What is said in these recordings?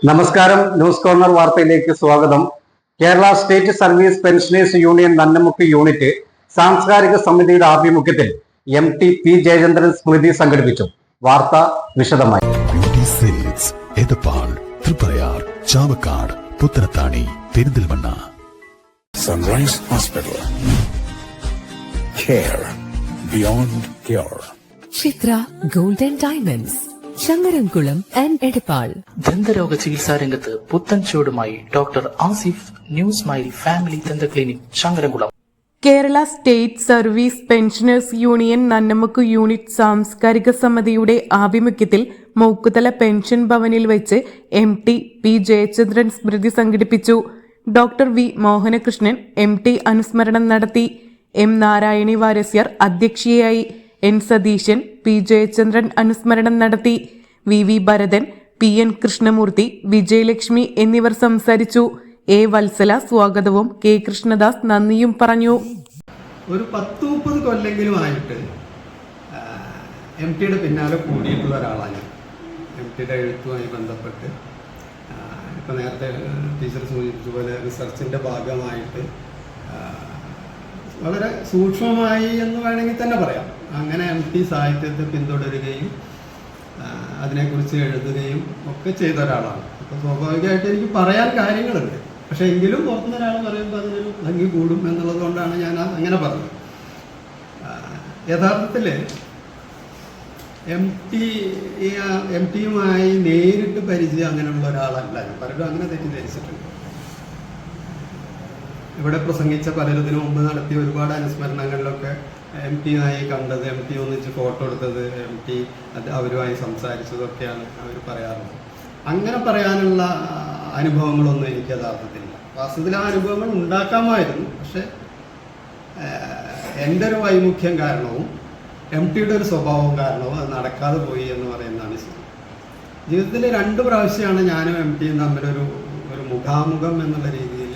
നമസ്കാരം news corner വാർത്തയിലേക്ക് സ്വാഗതം. Kerala state service pensioners union Nannamukku unit സാംസ്കാരിക സമിതിയുടെ ആഭിമുഖ്യത്തിൽ എം ടി പി ജയചന്ദ്രൻ സ്മൃതി സംഘടിപ്പിച്ചു. വാർത്ത വിശദമായി. Triprayar Chavakkad Puthanathani Perinthalmanna. Sunrise hospital care beyond care Chithra golden diamonds Changaramkulam and Edappal. ദന്തരോഗ ചികിത്സാ രംഗത്ത് പുത്തൻ ചുവടുമായി doctor Asif new smile family ദന്ത clinic Shankarankulam. Kerala state service pensioners union Nannamukku unit സാംസ്കാരിക സമിതിയുടെ ആഭിമുഖ്യത്തിൽ മൂക്കുതല പെൻഷൻ ഭവനിൽ വെച്ച് എം ടി പി ജയചന്ദ്രൻ സ്മൃതി സംഘടിപ്പിച്ചു. Doctor V Mohanakrishnan M T അനുസ്മരണം നടത്തി. എം നാരായണി വാരസ്യർ അധ്യക്ഷയായി. എൻ സതീശൻ പി ജയചന്ദ്രൻ അനുസ്മരണം നടത്തി. V V Bharathan P N Krishnamoorthy Vijayalakshmi എന്നിവർ സംസാരിച്ചു. എ വത്സല സ്വാഗതവും കെ കൃഷ്ണദാസ് നന്ദിയും പറഞ്ഞു. ഒരു പത്ത് മുപ്പത് കൊല്ലെങ്കിലുമായിട്ട് എം ടിയുടെ പിന്നാലെ കൂടിയിട്ടുള്ള ഒരാളാണ് എം ടിയുടെ എഴുത്തുമായി ബന്ധപ്പെട്ട് ഇപ്പം നേരത്തെ ടീച്ചർ സൂചിപ്പിച്ചതുപോലെ റിസർച്ചിന്റെ ഭാഗമായിട്ട് വളരെ സൂക്ഷ്മമായി എന്ന് വേണമെങ്കിൽ തന്നെ പറയാം. അങ്ങനെ എം ടി സാഹിത്യത്തെ പിന്തുടരുകയും അതിനെക്കുറിച്ച് എഴുതുകയും ഒക്കെ ചെയ്ത ഒരാളാണ്. അപ്പോൾ സ്വാഭാവികമായിട്ട് എനിക്ക് പറയാൻ കാര്യങ്ങളുണ്ട്. പക്ഷേ എങ്കിലും പുറത്തുനിന്ന് ഒരാൾ പറയുമ്പോൾ അതിനൊരു ഭംഗി കൂടും എന്നുള്ളത് കൊണ്ടാണ് ഞാൻ അങ്ങനെ പറഞ്ഞത്. യഥാർത്ഥത്തിൽ എം ടി എം ടിയുമായി നേരിട്ട് പരിചയം അങ്ങനെയുള്ള ഒരാളല്ല. ഞാൻ പലരും അങ്ങനെ തെറ്റിദ്ധരിച്ചിട്ടുണ്ട്. ഇവിടെ പ്രസംഗിച്ച പലരും ഇതിനു മുമ്പ് നടത്തിയ ഒരുപാട് അനുസ്മരണങ്ങളിലൊക്കെ എം ടിയുമായി കണ്ടത് എം പി ഒന്നിച്ച് ഫോട്ടോ എടുത്തത് എം പി അവരുമായി സംസാരിച്ചതൊക്കെയാണ് അവർ പറയാറുള്ളത്. അങ്ങനെ പറയാനുള്ള അനുഭവങ്ങളൊന്നും എനിക്ക് യഥാർത്ഥത്തിലില്ല. വാസ്തവത്തിൽ ആ അനുഭവങ്ങൾ ഉണ്ടാക്കാമായിരുന്നു. പക്ഷെ എന്റെ ഒരു വൈമുഖ്യം കാരണവും എം ടിയുടെ ഒരു സ്വഭാവം കാരണവും അത് നടക്കാതെ പോയി എന്ന് പറയുന്നതാണ് ശരി. ജീവിതത്തിൽ രണ്ട് പ്രാവശ്യമാണ് ഞാനും എം ടിയും തമ്മിലൊരു ഒരു മുഖാമുഖം എന്നുള്ള രീതിയിൽ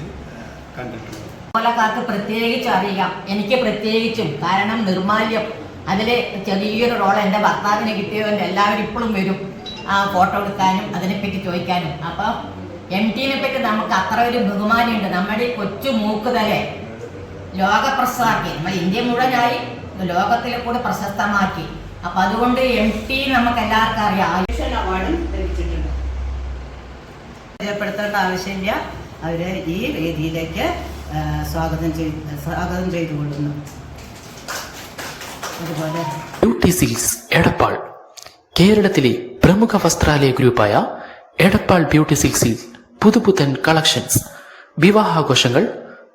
കണ്ടിട്ടുള്ളത്. കൊലക്കാർക്ക് പ്രത്യേകിച്ച് അറിയാം എനിക്ക് പ്രത്യേകിച്ചും കാരണം നിർമാല്യം അതിലെ ചെറിയൊരു റോൾ എന്റെ ഭർത്താവിന് കിട്ടിയതുകൊണ്ട് എല്ലാവരും ഇപ്പോഴും വരും. ആ ഫോട്ടോ എടുക്കാനും അതിനെപ്പറ്റി ചോദിക്കാനും. അപ്പം എം ടിനെ പറ്റി നമുക്ക് അത്ര ഒരു ബഹുമാനമുണ്ട് നമ്മുടെ ഈ കൊച്ചു തന്നെ ലോകപ്രശസ്തമാക്കി. നമ്മൾ ഇന്ത്യ മുഴുവനായി ലോകത്തിലെ കൂടെ പ്രശസ്തമാക്കി. അപ്പൊ അതുകൊണ്ട് എം ടി നമുക്ക് എല്ലാവർക്കും അറിയാം. ആയുഷൻ അവാർഡും ലഭിച്ചിട്ടുണ്ട്. പരിചയപ്പെടുത്തേണ്ട ആവശ്യമില്ല. അവർ ഈ വേദിയിലേക്ക് സ്വാഗതം ചെയ്ത് സ്വാഗതം ചെയ്തുകൊള്ളുന്നു അതുപോലെ ബ്യൂട്ടി സിൽക്സ് എടപ്പാൾ കേരളത്തിലെ പ്രമുഖ വസ്ത്രാലയ ഗ്രൂപ്പായ എടപ്പാൾ ബ്യൂട്ടി സിൽക്സിൽ പുതുപുത്തൻ കളക്ഷൻസ്. വിവാഹാഘോഷങ്ങൾ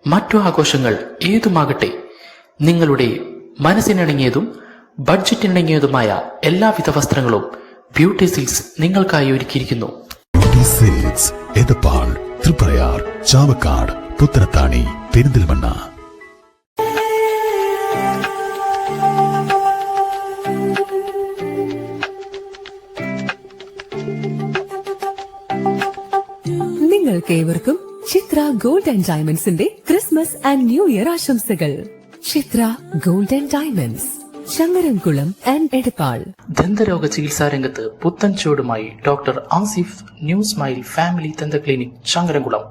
മറ്റു ആഘോഷങ്ങൾ ഏതുമാകട്ടെ നിങ്ങളുടെ മനസ്സിനിണങ്ങിയതും ബഡ്ജറ്റിനിണങ്ങിയതുമായ എല്ലാവിധ വസ്ത്രങ്ങളും ബ്യൂട്ടി സിൽക്സ് നിങ്ങൾക്കായി ഒരുക്കിയിരിക്കുന്നു. Beauty silks Edappal Triprayar Chavakkad. Puthanathani Perinthalmanna. നിങ്ങൾക്ക് ഏവർക്കും ചിത്ര ഗോൾഡ് ആൻഡ് ഡയമണ്ട്സിന്റെ ക്രിസ്മസ് ആൻഡ് ന്യൂ ഇയർ ആശംസകൾ. Chithra gold and diamonds Changaramkulam and Edappal. ദന്തരോഗ ചികിത്സാ രംഗത്ത് പുത്തൻ ചുവടുമായി doctor Asif new smile family ദന്ത ക്ലിനിക് ശങ്കരംകുളം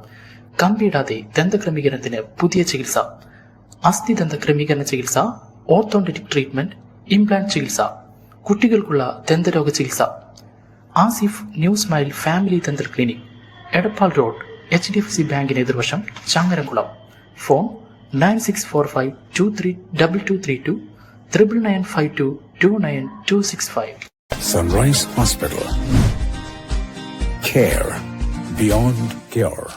കമ്പിയിടാതെ ദന്തക്രമീകരണത്തിന് പുതിയ ചികിത്സ. അസ്ഥി ദന്തക്രമീകരണ ചികിത്സ ഓർത്തോണ്ടിക് ട്രീറ്റ്മെന്റ് ഇംപ്ലാന്റ് ചികിത്സ കുട്ടികൾക്കുള്ള ദന്തരോഗ ചികിത്സ. Asif new smile family dental clinic Edappal road H D F C ബാങ്കിന് എതിർവശം Changaramkulam. Phone nine six four five two three double two three two triple nine five two two nine two six five. Sunrise hospital care beyond cure.